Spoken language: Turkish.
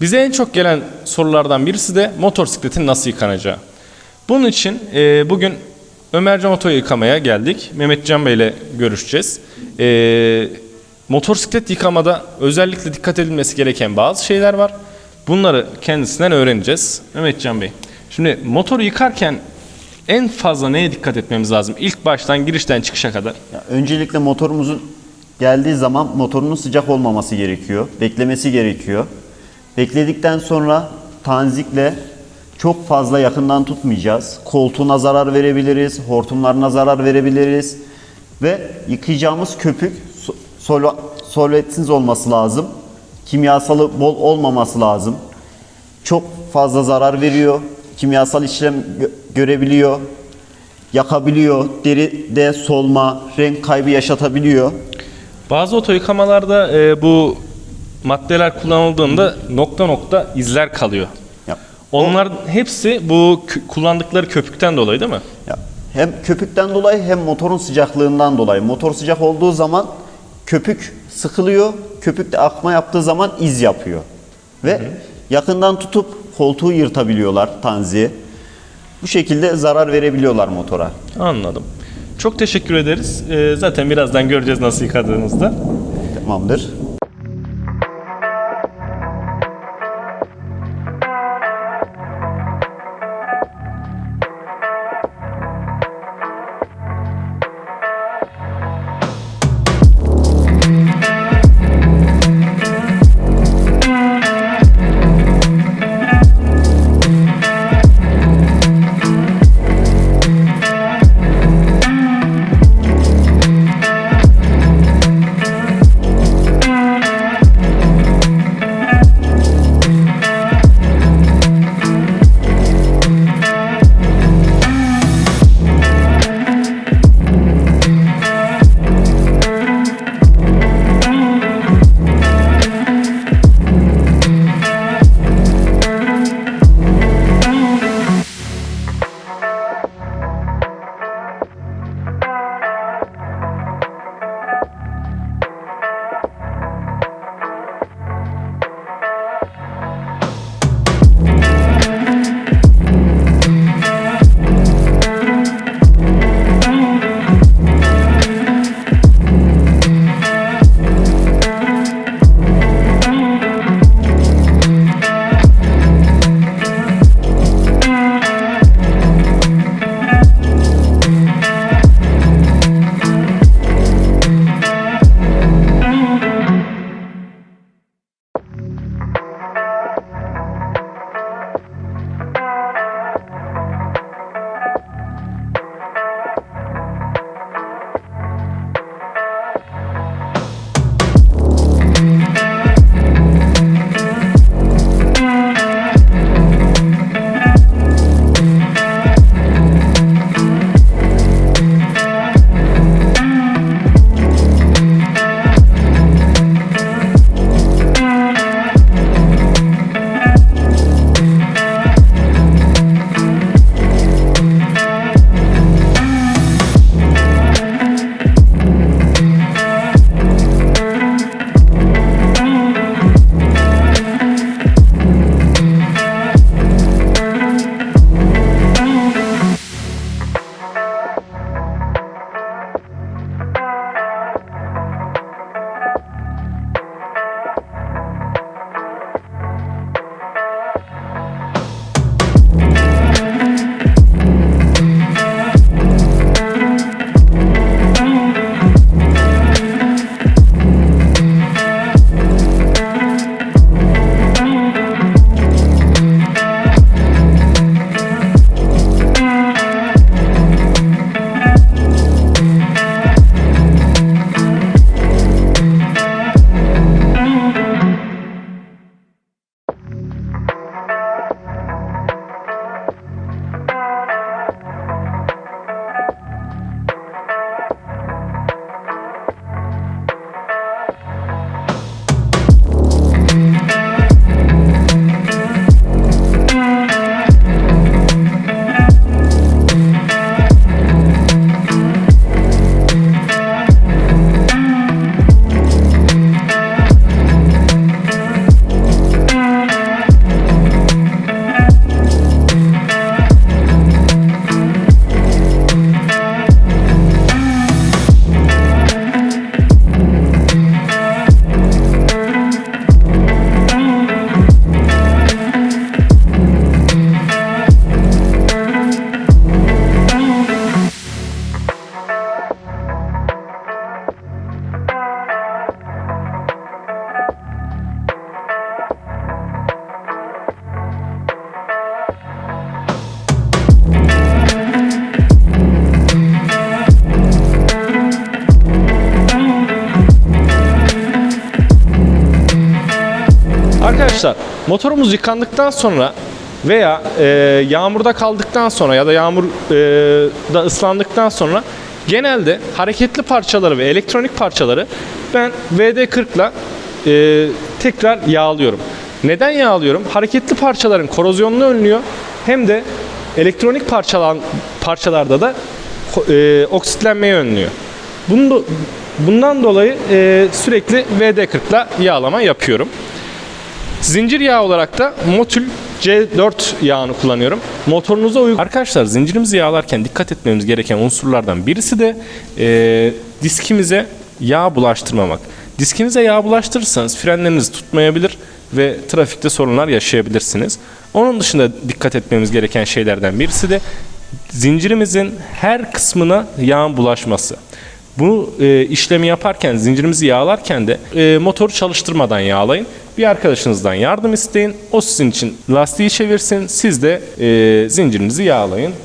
Bize en çok gelen sorulardan birisi de motosikletin nasıl yıkanacağı. Bunun için e, bugün Ömercan Oto yıkamaya geldik. Mehmetcan Bey ile görüşeceğiz. E, motosiklet yıkamada özellikle dikkat edilmesi gereken bazı şeyler var. Bunları kendisinden öğreneceğiz. Mehmetcan Bey, şimdi motoru yıkarken en fazla neye dikkat etmemiz lazım? İlk baştan girişten çıkışa kadar. Ya öncelikle motorumuzun geldiği zaman motorunun sıcak olmaması gerekiyor. Beklemesi gerekiyor. Bekledikten sonra tanzikle çok fazla yakından tutmayacağız. Koltuğuna zarar verebiliriz, hortumlarına zarar verebiliriz. Ve yıkayacağımız köpük so- sol- solvetsiz olması lazım. Kimyasalı bol olmaması lazım. Çok fazla zarar veriyor. Kimyasal işlem gö- görebiliyor. Yakabiliyor. Deride solma, renk kaybı yaşatabiliyor. Bazı oto yıkamalarda e, bu maddeler kullanıldığında nokta nokta izler kalıyor. Ya, Onların hepsi bu kullandıkları köpükten dolayı değil mi? ya hem köpükten dolayı hem motorun sıcaklığından dolayı. Motor sıcak olduğu zaman köpük sıkılıyor. Köpük de akma yaptığı zaman iz yapıyor. Ve yakından tutup koltuğu yırtabiliyorlar tanziye. Bu şekilde zarar verebiliyorlar motora. Anladım. Çok teşekkür ederiz. E, zaten birazdan göreceğiz nasıl yıkadığınızda. Tamamdır. Arkadaşlar motorumuz yıkandıktan sonra veya e, yağmurda kaldıktan sonra ya da yağmur e, ıslandıktan sonra genelde hareketli parçaları ve elektronik parçaları ben VD40 ile tekrar yağlıyorum. Neden yağlıyorum? Hareketli parçaların korozyonunu önlüyor hem de elektronik parçalan, parçalarda da e, oksitlenmeyi önlüyor. Bunu da- bundan dolayı e, sürekli VD40 ile yağlama yapıyorum. Zincir yağı olarak da Motul C4 yağını kullanıyorum. Motorunuza uygun. Arkadaşlar zincirimizi yağlarken dikkat etmemiz gereken unsurlardan birisi de e, diskimize yağ bulaştırmamak. Diskinize yağ bulaştırırsanız frenleriniz tutmayabilir ve trafikte sorunlar yaşayabilirsiniz. Onun dışında dikkat etmemiz gereken şeylerden birisi de zincirimizin her kısmına yağın bulaşması. Bu e, işlemi yaparken, zincirimizi yağlarken de e, motoru çalıştırmadan yağlayın. Bir arkadaşınızdan yardım isteyin. O sizin için lastiği çevirsin. Siz de e, zincirinizi yağlayın.